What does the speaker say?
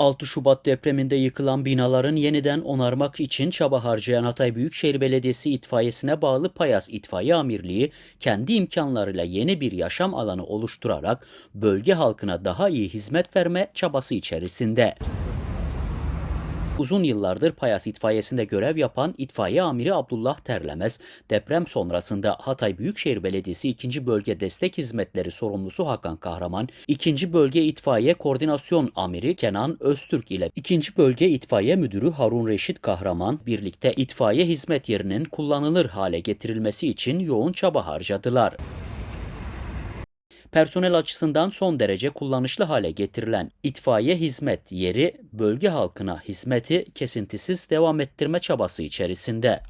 6 Şubat depreminde yıkılan binaların yeniden onarmak için çaba harcayan Hatay Büyükşehir Belediyesi itfaiyesine bağlı Payas İtfaiye Amirliği kendi imkanlarıyla yeni bir yaşam alanı oluşturarak bölge halkına daha iyi hizmet verme çabası içerisinde. Uzun yıllardır Payas itfaiyesinde görev yapan itfaiye amiri Abdullah Terlemez, deprem sonrasında Hatay Büyükşehir Belediyesi 2. Bölge Destek Hizmetleri sorumlusu Hakan Kahraman, 2. Bölge İtfaiye Koordinasyon Amiri Kenan Öztürk ile 2. Bölge İtfaiye Müdürü Harun Reşit Kahraman birlikte itfaiye hizmet yerinin kullanılır hale getirilmesi için yoğun çaba harcadılar. Personel açısından son derece kullanışlı hale getirilen itfaiye hizmet yeri bölge halkına hizmeti kesintisiz devam ettirme çabası içerisinde.